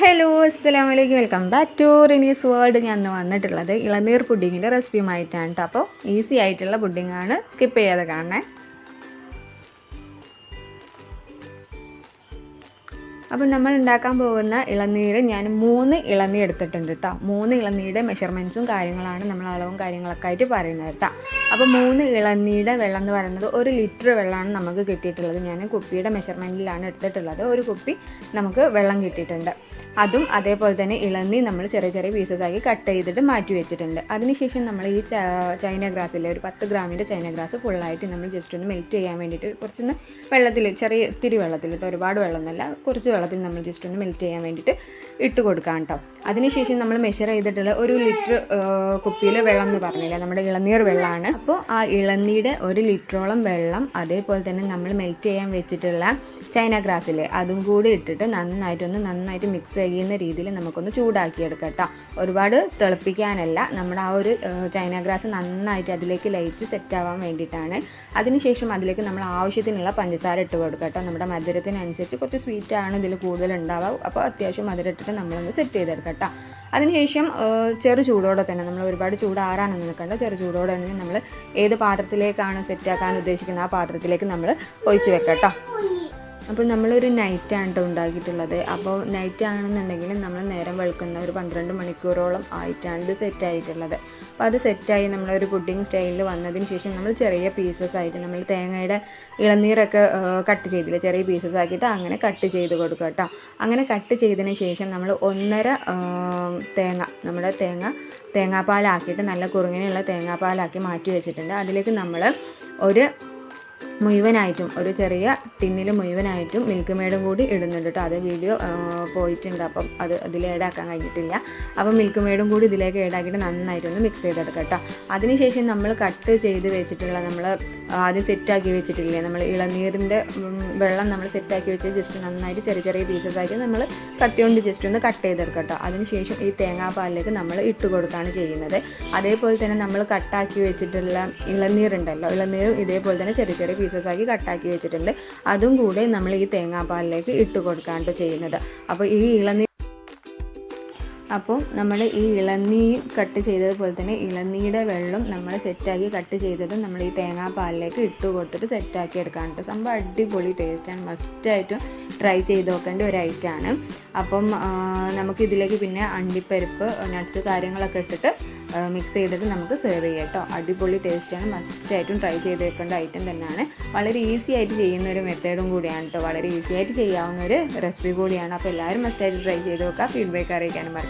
Hello അസ്സാം വലൈക്കും welcome back to Rinees world ഞാൻ ഇന്ന് വന്നിട്ടുള്ളത് ഇളനീർ പുഡിങ്ങിന്റെ റെസിപ്പിയുമായിട്ടാണ് കേട്ടോ അപ്പോൾ ഈസി ആയിട്ടുള്ള പുഡിങ്ങാണ് സ്കിപ്പ് ചെയ്യാതെ കാണണേ. അപ്പോൾ നമ്മൾ ഉണ്ടാക്കാൻ പോകുന്ന ഇളനീര് ഞാൻ മൂന്ന് ഇളനീ എടുത്തിട്ടുണ്ട് കേട്ടോ മൂന്ന് ഇളനീയുടെ മെഷർമെന്റ്സും കാര്യങ്ങളാണ് നമ്മൾ അളവും കാര്യങ്ങളൊക്കെ ആയിട്ട് പറയുന്നത് കേട്ടോ അപ്പോൾ മൂന്ന് ഇളനീയുടെ വെള്ളം എന്ന് പറയുന്നത് ഒരു ലിറ്റർ വെള്ളമാണ് നമുക്ക് കിട്ടിയിട്ടുള്ളത്. ഞാൻ കുപ്പിയുടെ മെഷർമെന്റിലാണ് എടുത്തിട്ടുള്ളത്. ഒരു കുപ്പി നമുക്ക് വെള്ളം കിട്ടിയിട്ടുണ്ട്. അതും അതേപോലെ തന്നെ ഇളനീ നമ്മൾ ചെറിയ ചെറിയ പീസസ് ആക്കി കട്ട് ചെയ്തിട്ട് മാറ്റി വെച്ചിട്ടുണ്ട്. അതിനുശേഷം നമ്മൾ ഈ ചൈന ഗ്രാസിലെ ഒരു പത്ത് ഗ്രാമിന്റെ ചൈന ഗ്രാസ് ഫുള്ളായിട്ട് നമ്മൾ ജസ്റ്റ് ഒന്ന് മെൽറ്റ് ചെയ്യാൻ വേണ്ടിയിട്ട് കുറച്ചൊന്ന് വെള്ളത്തിൽ ചെറിയ ഇത്തിരി വെള്ളത്തിൽ ഒരുപാട് വെള്ളമൊന്നുമല്ല കുറച്ച് വെള്ളത്തിൽ നമ്മൾ ജസ്റ്റ് ഒന്ന് മെൽറ്റ് ചെയ്യാൻ വേണ്ടിയിട്ട് ഇട്ട് കൊടുക്കാം കേട്ടോ. അതിനുശേഷം നമ്മൾ മെഷർ ചെയ്തിട്ടുള്ള ഒരു ലിറ്റർ കുപ്പിയിൽ വെള്ളം എന്ന് പറഞ്ഞില്ല? നമ്മുടെ ഇളനീർ വെള്ളമാണ്. അപ്പോൾ ആ ഇളനീരുടെ ഒരു ലിറ്ററോളം വെള്ളം അതേപോലെ തന്നെ നമ്മൾ മെൽറ്റ് ചെയ്യാൻ വെച്ചിട്ടുള്ള ചൈന ഗ്രാസിൽ അതും കൂടി ഇട്ടിട്ട് നന്നായിട്ടൊന്ന് നന്നായിട്ട് മിക്സ് ചെയ്യുന്ന രീതിയിൽ നമുക്കൊന്ന് ചൂടാക്കിയെടുക്കാം കേട്ടോ. ഒരുപാട് തിളപ്പിക്കാനല്ല. നമ്മുടെ ആ ഒരു ചൈന ഗ്രാസ് നന്നായിട്ട് അതിലേക്ക് ലയിച്ച് സെറ്റ് ആവാൻ വേണ്ടിയിട്ടാണ്. അതിനുശേഷം അതിലേക്ക് നമ്മൾ ആവശ്യത്തിനുള്ള പഞ്ചസാര ഇട്ട് കൊടുക്കാം കേട്ടോ. നമ്മുടെ മധുരത്തിനനുസരിച്ച് കുറച്ച് സ്വീറ്റാണ് ആണ് ഇതിൽ കൂടുതൽ ഉണ്ടാവാം അപ്പോൾ അത്യാവശ്യം മധുരട്ടിട്ട് നമ്മളൊന്ന് സെറ്റ് ചെയ്തെടുക്കാം കേട്ടോ. അതിനുശേഷം ചെറു ചൂടോടെ തന്നെ നമ്മൾ ഒരുപാട് ചൂടാറാനൊന്നും നിൽക്കണ്ട. ചെറു ചൂടോടെ തന്നെ നമ്മൾ ഏത് പാത്രത്തിലേക്കാണ് സെറ്റാക്കാൻ ഉദ്ദേശിക്കുന്നത് ആ പാത്രത്തിലേക്ക് നമ്മൾ ഒഴിച്ച് വെക്കാം കേട്ടോ. അപ്പോൾ നമ്മളൊരു നൈറ്റാണ് കേട്ടോ ഉണ്ടാക്കിയിട്ടുള്ളത്. അപ്പോൾ നൈറ്റ് ആണെന്നുണ്ടെങ്കിൽ നമ്മൾ നേരം വെളുക്കുന്ന ഒരു പന്ത്രണ്ട് മണിക്കൂറോളം ആയിട്ടാണ് ഇത് സെറ്റ് ആയിട്ടുള്ളത്. അപ്പോൾ അത് സെറ്റായി നമ്മളൊരു പുഡിങ് സ്റ്റൈലിൽ വന്നതിന് ശേഷം നമ്മൾ ചെറിയ പീസസ് ആയിട്ട് നമ്മൾ തേങ്ങയുടെ ഇളനീരൊക്കെ കട്ട് ചെയ്തില്ല? ചെറിയ പീസസ് ആക്കിയിട്ട് അങ്ങനെ കട്ട് ചെയ്ത് കൊടുക്കുക കേട്ടോ. അങ്ങനെ കട്ട് ചെയ്തതിന് ശേഷം നമ്മൾ ഒന്നര തേങ്ങ നമ്മുടെ തേങ്ങ തേങ്ങാപ്പാലാക്കിയിട്ട് നല്ല കുറുങ്ങനെയുള്ള തേങ്ങാപ്പാലാക്കി മാറ്റി വെച്ചിട്ടുണ്ട്. അതിലേക്ക് നമ്മൾ ഒരു മുഴുവനായിട്ടും ഒരു ചെറിയ ടിന്നിൽ മുഴുവനായിട്ടും മിൽക്ക് മെയ്ഡും കൂടി ഇടുന്നുണ്ട് കേട്ടോ അത് വീഡിയോ പോയിട്ടുണ്ട്. അപ്പം അത് അതിൽ ഏഡാക്കാൻ കഴിഞ്ഞിട്ടില്ല. അപ്പം മിൽക്ക് മെയ്ഡും കൂടി ഇതിലേക്ക് ഏഡാക്കിയിട്ട് നന്നായിട്ടൊന്ന് മിക്സ് ചെയ്തെടുക്കാം കേട്ടോ അതിനുശേഷം നമ്മൾ കട്ട് ചെയ്ത് വെച്ചിട്ടുള്ള നമ്മൾ ആദ്യം സെറ്റാക്കി വെച്ചിട്ടില്ലേ? നമ്മൾ ഇളനീരിന്റെ വെള്ളം നമ്മൾ സെറ്റാക്കി വെച്ച് ജസ്റ്റ് നന്നായിട്ട് ചെറിയ ചെറിയ പീസസ് ആയിട്ട് നമ്മൾ കത്തി കൊണ്ട് ജസ്റ്റ് ഒന്ന് കട്ട് ചെയ്തെടുക്കാം കേട്ടോ അതിനുശേഷം ഈ തേങ്ങാപ്പാലിലേക്ക് നമ്മൾ ഇട്ട് കൊടുക്കുകയാണ് ചെയ്യുന്നത്. അതേപോലെ തന്നെ നമ്മൾ കട്ടാക്കി വെച്ചിട്ടുള്ള ഇളനീരുണ്ടല്ലോ ഇളനീരും ഇതേപോലെ തന്നെ ചെറിയ ചെറിയ പീസസ് ആക്കി കട്ടാക്കി വെച്ചിട്ടുണ്ട്. അതും കൂടെ നമ്മൾ ഈ തേങ്ങാപ്പാലിലേക്ക് ഇട്ട് കൊടുക്കാണ്ട് ചെയ്യുന്നത്. അപ്പോൾ ഈ ഇളനീ അപ്പോൾ നമ്മൾ ഈ ഇളനീ കട്ട് ചെയ്തതുപോലെ തന്നെ ഇളനീയുടെ വെള്ളം നമ്മൾ സെറ്റാക്കി കട്ട് ചെയ്തത് നമ്മൾ ഈ തേങ്ങാപ്പാലിലേക്ക് ഇട്ട് കൊടുത്തിട്ട് സെറ്റാക്കി എടുക്കാനുണ്ട്. സംഭവം അടിപൊളി ടേസ്റ്റാണ് മസ്റ്റായിട്ടും ട്രൈ ചെയ്ത് നോക്കേണ്ട ഒരു ഐറ്റമാണ് അപ്പം നമുക്കിതിലേക്ക് പിന്നെ അണ്ടിപ്പരിപ്പ് നട്ട്സ് കാര്യങ്ങളൊക്കെ ഇട്ടിട്ട് മിക്സ് ചെയ്തിട്ട് നമുക്ക് സെർവ് ചെയ്യാം കേട്ടോ അടിപൊളി ടേസ്റ്റാണ് മസ്റ്റായിട്ടും ട്രൈ ചെയ്തേക്കേണ്ട ഐറ്റം തന്നെയാണ്. വളരെ ഈസി ആയിട്ട് ചെയ്യുന്ന ഒരു മെത്തേഡും കൂടിയാണ് കേട്ടോ വളരെ ഈസി ആയിട്ട് ചെയ്യാവുന്ന ഒരു റെസിപ്പി കൂടിയാണ്. അപ്പോൾ എല്ലാവരും മസ്റ്റായിട്ട് ട്രൈ ചെയ്ത് നോക്കുക ഫീഡ്ബാക്ക് അറിയിക്കാനും മറക്കരുത്.